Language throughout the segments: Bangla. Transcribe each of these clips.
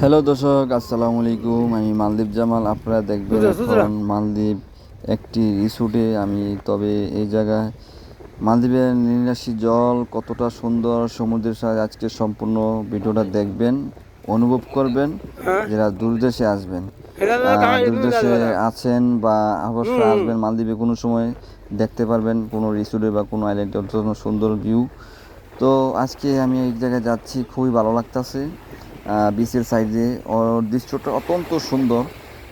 হ্যালো দর্শক আসসালামু আলাইকুম। আমি মালদ্বীপ জামাল। আপনারা দেখবেন। এখন মালদ্বীপ একটি রিসোর্টে আমি তবে এই জায়গায় মালদ্বীপের নীলাশি জল কতটা সুন্দর সমুদ্রের সাথে আজকে সম্পূর্ণ ভিডিওটা দেখবেন অনুভব করবেন হ্যাঁ। যারা দূরদেশে আসবেন। দূরদেশে আছেন বা অবশ্যই আসবেন মালদ্বীপে কোনো সময় দেখতে পারবেন কোনো রিসোর্টে বা কোনো আইল্যান্ডে অত্যন্ত সুন্দর ভিউ তো আজকে আমি এই জায়গায় যাচ্ছি খুবই ভালো লাগতেছে। বিচের সাইডে। ওর দৃশ্যটা অত্যন্ত সুন্দর।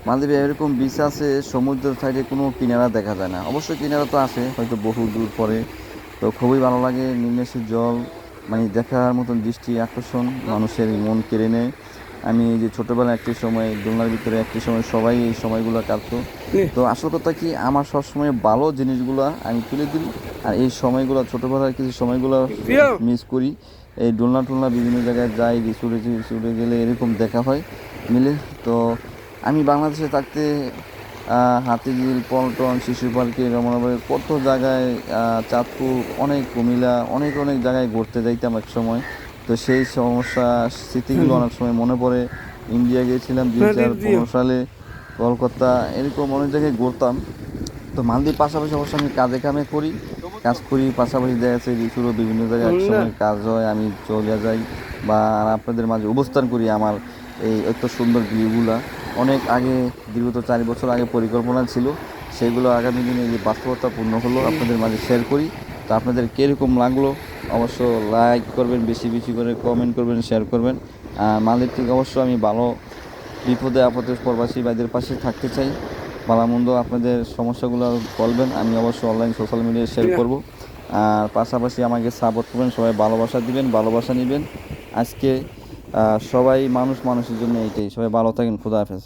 মালদ্বীপে এরকম বিচ আছে সমুদ্রের সাইডে কোনো কিনারা দেখা যায় না। অবশ্যই কিনারা তো আসে হয়তো বহু দূর পরে। তো খুবই ভালো লাগে নিম্নেশের জল মানে দেখার মতন দৃষ্টি আকর্ষণ মানুষের মন কেড়ে নেয়। আমি এই যে ছোটোবেলা একটি সময় দোলনার ভিতরে একটি সময় সবাই এই সময়গুলো কাটতো। তো আসল কথা কি আমার সবসময় ভালো জিনিসগুলো আমি তুলে দিই। আর এই সময়গুলো ছোটোবেলার কিছু সময়গুলো মিস করি। এই ডোলনা টোলনা বিভিন্ন জায়গায় যাই রিসোর্টে রিসোর্টে গেলে এরকম দেখা হয় মিলে। তো আমি বাংলাদেশে থাকতে হাতিঝিল পল্টন শিশু পার্কে রমনাবাড়ি কত জায়গায় চাঁদপুর অনেক কুমিলা অনেক অনেক জায়গায় ঘুরতে যাইতাম এক সময়। তো সেই সমস্যা স্মৃতিগুলো অনেক সময় মনে পড়ে। ইন্ডিয়া গিয়েছিলাম দুই হাজার পনেরো সালে কলকাতা এরকম অনেক জায়গায় ঘুরতাম। তো মালদ্বীপ পাশাপাশি অবশ্য আমি কাজে কামে করি। কাজ করি পাশাপাশি দেখা যাচ্ছে ঋতুরও বিভিন্ন জায়গায় এক সময় কাজ হয় আমি চলে যাই বা আপনাদের মাঝে অবস্থান করি আমার এই এত সুন্দর ভিউগুলা অনেক আগে দীর্ঘত চার বছর আগে পরিকল্পনা ছিল সেগুলো আগামী দিনে যে বাস্তবতা পূর্ণ হলো আপনাদের মাঝে শেয়ার করি। তো আপনাদের কীরকম লাগল? অবশ্য লাইক করবেন বেশি বেশি করে কমেন্ট করবেন শেয়ার করবেন। আর মালদ্বীপ থেকে অবশ্য আমি ভালো বিপদে আপদে প্রবাসী ভাইদের পাশে থাকতে চাই। ভালোমন্দ আপনাদের সমস্যাগুলো বলবেন, আমি অবশ্যই অনলাইন সোশ্যাল মিডিয়ায় শেয়ার করব। আর পাশাপাশি আমাকে সাপোর্ট করবেন, সবাই ভালোবাসা দিবেন, ভালোবাসা নেবেন। আজকে সবাই মানুষ, মানুষের জন্য এইটাই। সবাই ভালো থাকেন, খুদা হাফেজ।